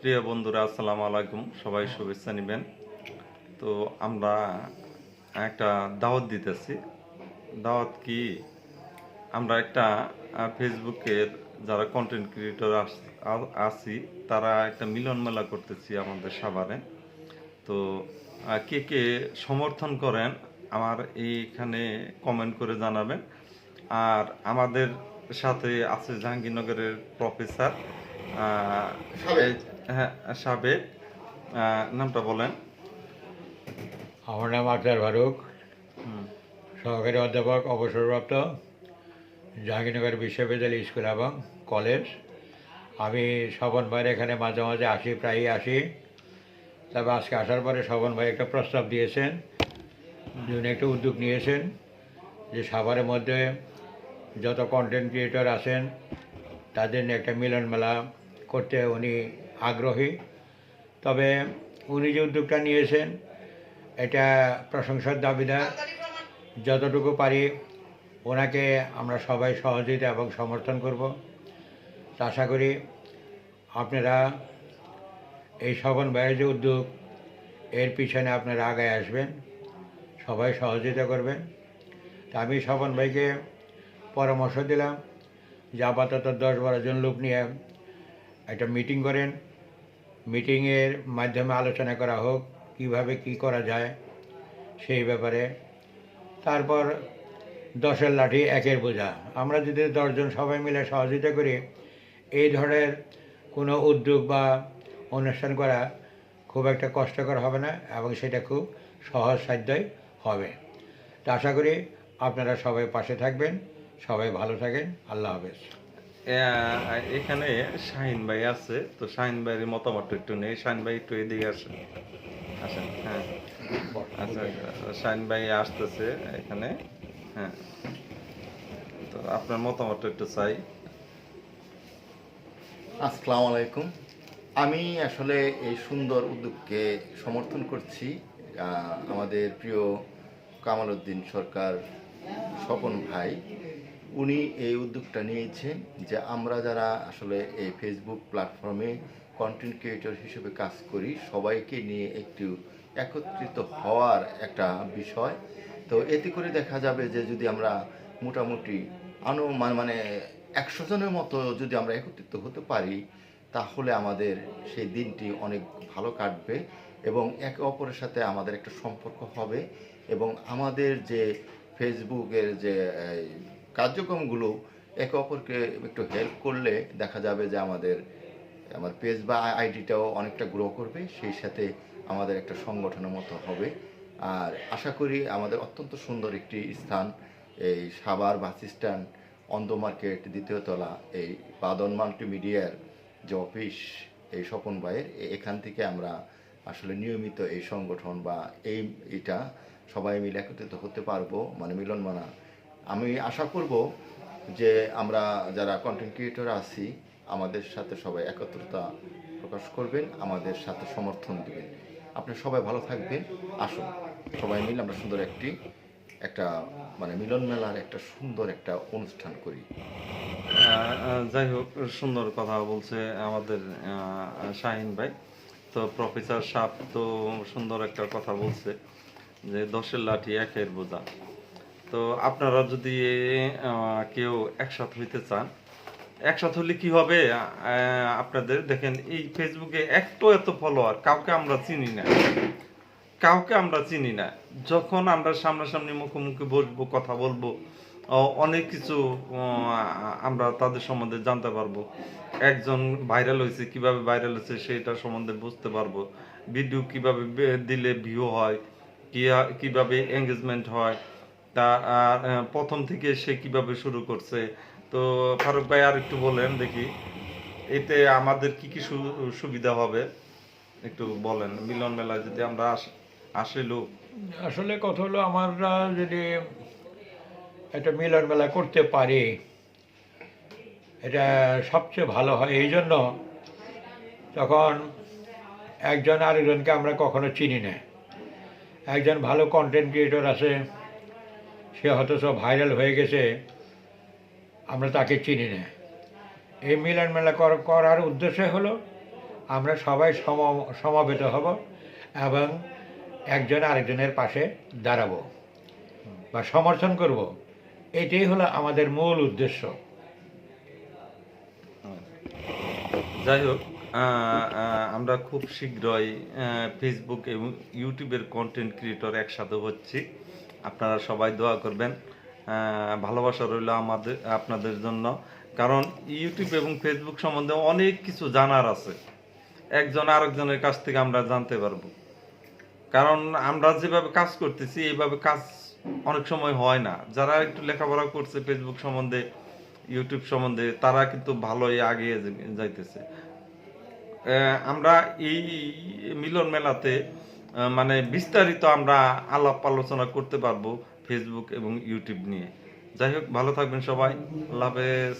প্রিয় বন্ধুরা আসসালামু আলাইকুম। সবাই শুভেচ্ছা নেবেন। তো আমরা একটা দাওয়াত দিতেছি। দাওয়াত কি? আমরা একটা ফেসবুকের যারা কন্টেন্ট ক্রিয়েটর আছি তারা একটা মিলন মেলা করতেছি আমাদের সাভারে। তো কে কে সমর্থন করেন আমার এইখানে কমেন্ট করে জানাবেন। আর আমাদের সাথে আছে জাহাঙ্গীরনগরের প্রফেসর হ্যাঁ সাবেক নামটা বলেন। আমার নাম আখতার ফারুক। সহকারী অধ্যাপক অবসরপ্রাপ্ত জাহাঙ্গীরনগর বিশ্ববিদ্যালয় স্কুল এবং কলেজ। আমি স্বপন ভাইয়ের এখানে মাঝে মাঝে আসি প্রায়ই আসি। তবে আজকে আসার পরে স্বপন ভাই একটা প্রস্তাব দিয়েছেন যে উনি একটা উদ্যোগ নিয়েছেন যে সাভারের মধ্যে যত কন্টেন্ট ক্রিয়েটর আছেন তাদের নিয়ে একটা মিলন মেলা করতে উনি আগ্রহী। তবে উনি যে উদ্যোগটা নিয়েছেন, এটা প্রশংসার দাবিদার। যতটুকু পারি ওনাকে আমরা সবাই সহযোগিতা এবং সমর্থন করব। আশা করি আপনারা এই শবন ভাইয়ের যে উদ্যোগ এর পিছনে আপনারা আগায় আসবেন, সবাই সহযোগিতা করবেন। তা আমি শবন ভাইকে পরামর্শ দিলাম যে আপাতত দশ বারো জন লোক নিয়ে একটা মিটিং করেন। মিটিংয়ের মাধ্যমে আলোচনা করা হোক, কীভাবে কি করা যায়, সেই ব্যাপারে। তারপর দশের লাঠি, একের বোঝা। আমরা যদি দশজন সবাই মিলে সহযোগিতা করি, এই ধরনের কোনো উদ্যোগ বা অনুষ্ঠান করা খুব একটা কষ্টকর হবে না এবং সেটা খুব সহজ সাধ্যই হবে। তা আশা করি আপনারা সবাই পাশে থাকবেন, সবাই ভালো থাকেন। আল্লাহ হাফেজ। এখানে শাহিন ভাই আছে, তো শাহিন ভাইয়ের মতামত একটু নেই। শাহিন ভাই একটু এদিকে আসেন। আসেন হ্যাঁ। আচ্ছা শাহিন ভাই আসতেছে এখানে হ্যাঁ। তো আপনার মতামত একটু চাই। আসসালামু আলাইকুম। আমি আসলে এই সুন্দর উদ্যোগকে সমর্থন করছি। আমাদের প্রিয় কামাল উদ্দিন সরকার স্বপন ভাই। উনি এই উদ্যোগটা নিয়েছেন যে আমরা যারা আসলে এই ফেসবুক প্ল্যাটফর্মে কন্টেন্ট ক্রিয়েটর হিসেবে কাজ করি, সবাইকে নিয়ে একটু একত্রিত হওয়ার একটা বিষয়। তো এতে করে দেখা যাবে যে যদি আমরা মোটামুটি আনো মানে- একশো জনের মতো যদি আমরা একত্রিত হতে পারি, তাহলে আমাদের সেই দিনটি অনেক ভালো কাটবে এবং একে অপরের সাথে আমাদের একটা সম্পর্ক হবে এবং আমাদের যে ফেসবুকের যে কার্যক্রমগুলো একে অপরকে একটু হেল্প করলে দেখা যাবে যে আমাদের, আমার পেজ বা আইডিটাও অনেকটা গ্রো করবে, সেই সাথে আমাদের একটা সংগঠনের মতো হবে। আর আশা করি আমাদের অত্যন্ত সুন্দর একটি স্থান, এই সাভার বাস স্ট্যান্ড, অন্ধ মার্কেট, দ্বিতীয় তলা, এই বাদন মাল্টিমিডিয়ার যে অফিস এই স্বপন ভাইয়ের এখান থেকে আমরা আসলে নিয়মিত এই সংগঠন বা এই এটা সবাই মিলে একত্রিত হতে পারব মানে মিলন মানা আমি আশা করব যে আমরা যারা কন্টেন্ট ক্রিয়েটর আছি, আমাদের সাথে সবাই একত্রতা প্রকাশ করবেন, আমাদের সাথে সমর্থন দিবেন। আপনি সবাই ভালো থাকবেন, আসুন। সবাই মিলে আমরা সুন্দর একটি, একটা মানে মিলন মেলার একটা সুন্দর একটা অনুষ্ঠান করি। যাই হোক, সুন্দর কথা বলছে আমাদের শাহিন ভাই। তো প্রফেসর সাপ তো সুন্দর একটা কথা বলছে যে, দশের লাঠি একের বোঝা। তো আপনারা যদি কেউ একসাথ হইতে চান, একসাথ হলে কি হবে? আপনাদের দেখেন, এই ফেসবুকে এত এত ফলোয়ার কাউকে আমরা চিনি না। কাউকে আমরা চিনি না। যখন আমরা সামনাসামনি মুখোমুখি বসবো, কথা বলব অনেক কিছু আমরা তাদের সম্বন্ধে জানতে পারব। একজন ভাইরাল হয়েছে কীভাবে ভাইরাল হয়েছে সেটা সম্বন্ধে বুঝতে পারব। ভিডিও কীভাবে দিলে ভিউ হয় কীভাবে এঙ্গেজমেন্ট হয় তা প্রথম থেকে সে কীভাবে শুরু করছে? তো ফারুক ভাই আর একটু বলেন দেখি। এতে আমাদের কি কি সুবিধা হবে? একটু বলেন। মিলন মেলায় যদি আমরা আসি লোক আসলে কথা হলো, আমরা যদি একটা মিলন মেলা করতে পারি, এটা সবচেয়ে ভালো হয়। এই জন্য তখন একজন আরেকজনকে আমরা কখনো চিনি না। একজন ভালো কন্টেন্ট ক্রিয়েটর আছে সে হয়তো সব ভাইরাল হয়ে গেছে, আমরা তাকে চিনি না। এই মিলন মেলা কর- করার উদ্দেশ্য হলো, আমরা সবাই সম, সমাবেত হব এবং একজন আরেকজনের পাশে দাঁড়াবো বা সমর্থন করব। এটাই হলো আমাদের মূল উদ্দেশ্য। যাই হোক আমরা খুব শীঘ্রই ফেসবুক এবং ইউটিউবের কন্টেন্ট ক্রিয়েটর একসাথে হচ্ছি। আপনারা সবাই দোয়া করবেন। ভালোবাসা রইল আমাদের, আপনাদের জন্য। কারণ ইউটিউব এবং ফেসবুক সম্বন্ধে অনেক কিছু জানার আছে। একজন আরেকজনের কাছ থেকে আমরা জানতে পারব। কারণ আমরা যেভাবে কাজ করতেছি, এইভাবে কাজ অনেক সময় হয় না। যারা একটু লেখাপড়া করছে ফেসবুক সম্বন্ধে ইউটিউব সম্বন্ধে, তারা কিন্তু ভালোই আগিয়ে যাইতেছে। আমরা এই মিলন মেলাতে মানে বিস্তারিত আমরা আলাপ আলোচনা করতে পারব ফেসবুক এবং ইউটিউব নিয়ে। যাই হোক, ভালো থাকবেন সবাই। আল্লাহ হাফেজ।